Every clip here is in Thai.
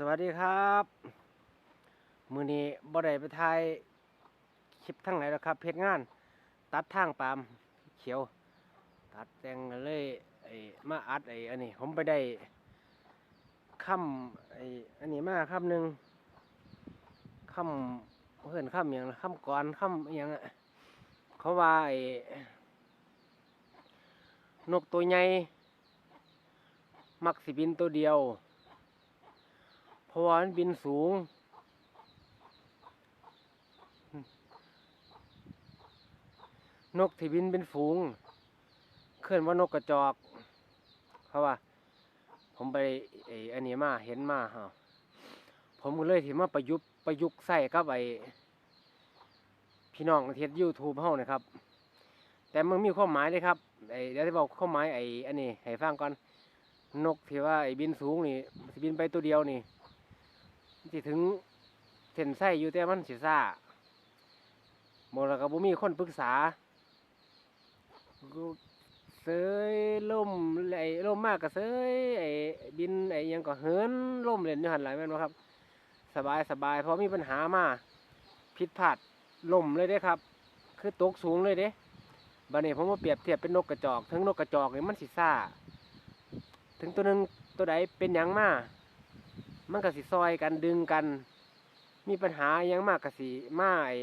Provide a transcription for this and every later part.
สวัสดีครับ มือนี้บ่ได้ไปถ่ายคลิปทั้งไหนแล้วครับเพจงาน ตัดทางปาล์มเขียว ตัดแต่งเลยไอ้มาอัดไอ้อันนี้ ผมไปได้ค่ำไอ้อันนี้มาค่ำหนึ่งค่ำเพื่อนค่ำอย่างค่ำก่อนค่ำอย่างอะเขาว่าไอ้นกตัวใหญ่มักสิบินตัวเดียว ราะว่ามันบินสูง นกที่บินเป็นฝูง เคลื่อนว่านกกระจอกเพราะว่า ผมไปไอ้อันนี้มาเห็นมาฮะผมก็เลยที่มาประยุกต์ประยุกต์ใส่กับไอ้พี่น้องเทียยูทูบเฮานะครับ แต่มันมีความหมายเลยครับไอ้เดี๋ยวจะบอกความหมายไอ้อันนี้ให้ฟังก่อนนกที่ว่าไอ้บินสูงนี่บินไปตัวเดียวนี่ สิถึงเส้นไส้อยู่แต่มันสิซ่าโมแล้วก็บ่มีคนปรึกษาเสยล่มไอ้ล่มมากก็เสยไอ้บินไอ้ยังก็เหินล่มเล่นอยู่หันหลายแม่นบ่ครับ สบายสบายพอมีปัญหามาผิดพลาดล่มเลยเด้ครับ คือตกสูงเลยเด้บัดนี้ผมมาเปรียบเทียบเป็นนกกระจอกถึงนกกระจอกนี่มันสิซ่า ถึงตัวหนึ่งตัวใดเป็นยังมา มันก็สิซอยกันดึงกัน มีปัญหายังมากก็สิมาไอ้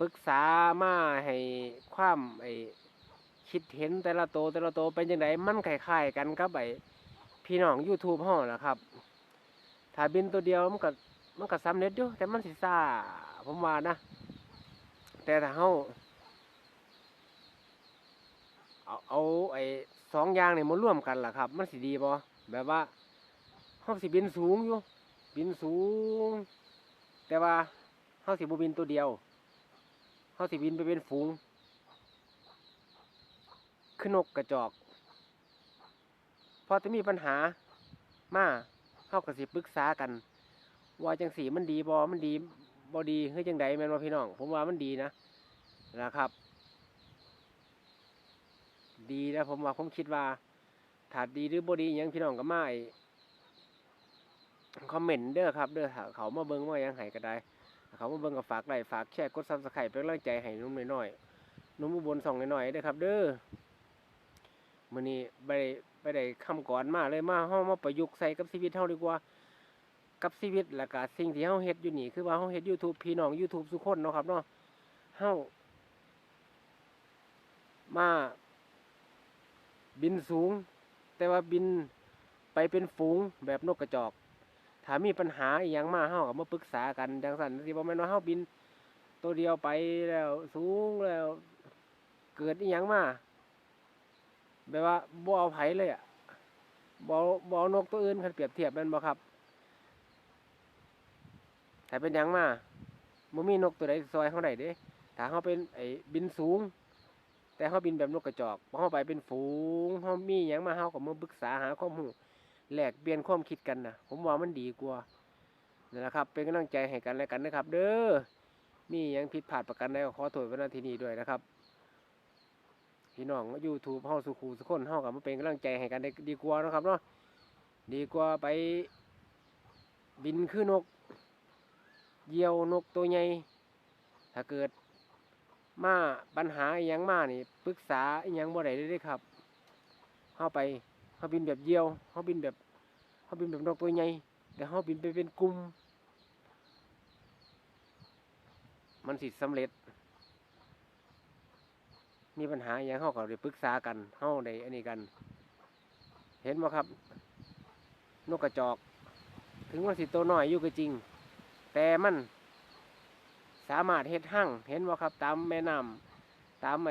ปรึกษามาให้ความไอ้คิดเห็นแต่ละโตแต่ละโตเป็นยังไงมันคล้ายๆกันกับไอ้พี่น้อง YouTube ห้องแหละครับถ้าบินตัวเดียวมันก็มันก็สำเร็จอยู่แต่มันสิซ่าผมว่านะ แต่ถ้าเฮาเอาเอาไอ้สองอย่างนี่มาร่วมกันล่ะครับ มันสิดีบ่แบบว่า เฮาสิบินสูงอยู่ บินสูง แต่ว่าเฮาสิบบินตัวเดียวเฮาสิบินไปเป็นฝูงคือนกกระจอก พอจะมีปัญหามาเฮาก็สิปรึกษากัน ว่าจังสีมันดีบ่มันดีบ่ดีเฮ้ยจังใดแมนบ่พี่น้อง ผมว่ามันดีนะนะครับ ดีนะผมว่าผมคิดว่าถาดดีหรือบ่ดีหยังพี่น้องก็ไอ้ คอมเมนต์เด้อครับเด้อถ้าเขามาเบิ่งว่ายังไห้ก็ได้ถ้าเขามาเบิ่งก็ฝากไลค์ฝากแชร์กด Subscribe เป็นกำลังใจให้นุ่มน้อยๆหนุ่มบลส่องน้อยๆเด้อครับ เด้อมื้อนี้ไปไปได้คำก่อนมาเลยมาเฮามาประยุกต์ใส่กับชีวิตเฮาดีกว่า กับชีวิตแล้วก็สิ่งที่เฮาเฮ็ดอยู่นี่คือว่าเฮาเฮ็ด YouTube พี่น้อง YouTube ทุกคนเนาะครับเนาะเฮามาบินสูง แต่ว่าบินไปเป็นฝูงแบบนกกระจอก ถ้ามีปัญหาอีหยังมาเฮาก็มาปรึกษากันจังซั่นสิบ่แม่นว่าเฮาบิน ตัวเดียวไปแล้วสูงแล้ว เกิดอีหยังมาแบบว่าบ่เอาไผเลยอะบ่บ่เอานกตัวอื่นคันเปรียบเทียบแม่นบ่ครับถ้าเป็นหยังมาบ่มีนกตัวใดซอยเฮาได้เด้ถ้าเฮาเป็นไอ้บินสูง แต่เขาบินแบบนกกระจอกพอเขาไปเป็นฝูงเขามีอย่างมาเขาก็มาปรึกษาหาข้อมูล แลกเปลี่ยนความคิดกันนะผมว่ามันดีกว่านั่แหละครับ เป็นกำลังใจให้กันและกันนะครับ เด้อมียังผิดพลาดประกันใดก็ขอโทษไว้ณที่นี้ด้วยนะครับพี่น้องยูทูบเฮาสุขูสุขคนเฮากับมาเป็นกำลังใจให้กันได้ดีกว่านะครับเนาะดีกว่าไปบินคือนนกเยี่ยวนกตัวใหญ่ถ้าเกิดมาปัญหาอหยังมานี่ปรึกษาอหยังบ่ได้เลยเด้ครับเข้าไป เขาบินแบบเดียวเขาบินแบบเขาบินแบบนกตัวใหญ่แต่เขาบินไปเป็นกลุ่มมันสิสำเร็จ มีปัญหาอหยังเขาก็ได้ปรึกษากันเขาได้อันนี้กัน เห็นไหมครับ นกกระจอก ถึงว่าสิตัวน้อยอยู่ก็จริง แต่มันสามารถเฮ็ดหั่งเห็นบ่ครับ ตามแม่น้ำตามไอ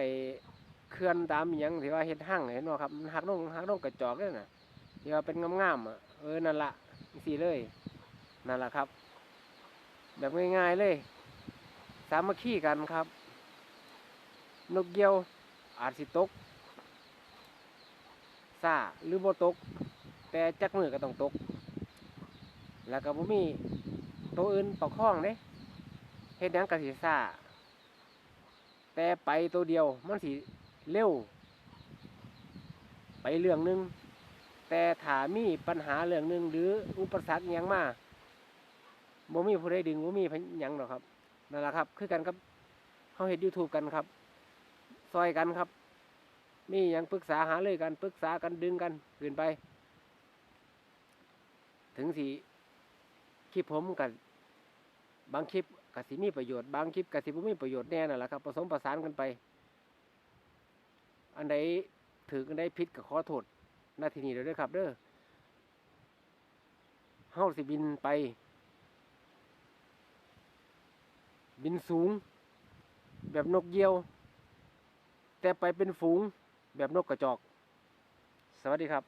เขื่อนตามยังที่ว่าเฮ็ดหั่งเห็นบ่ครับมันหักลงหักลงกระจอกเลยน่ะที่ว่าเป็นงามๆอะเออนั่นละสิเลยนั่นละครับ แบบง่ายๆเลย สามัคคีกันครับ นกเยี่ยวอาจสิตกซาหรือบ่ตก แต่จักมือก็ต้องตก แล้วก็บ่มีตัวอื่นประคองเด้เฮ็ดหยังกะสิซาแต่ไปตัวเดียวมันสิ เร็ว ไปเรื่องหนึง แต่ถามีปัญหาเรื่องหนึง หรืออุปสรรคยังมาบ่มีผู้ใดดึงบ่มีหยังหรอกครับนั่นแหละครับ คือกันกับเฮาเฮ็ด YouTube กันครับ ซอยกันครับ มียังปรึกษาหาเลยกันปรึกษากันดึงกันขึ้นไป ถึงสิคลิปผมกับบางคลิปกสิมีประโยชน์บางคลิปกสิบ่มีประโยชน์แน่นั่นแหละครับผสมประสานกันไป อันใดถืออันใดพิษกับขอโทษนาทีนี้เด้อเด้อครับ เด้อเฮาสิบินไป บินสูง แบบนกเยี่ยว แต่ไปเป็นฝูงแบบนกกระจอก สวัสดีครับ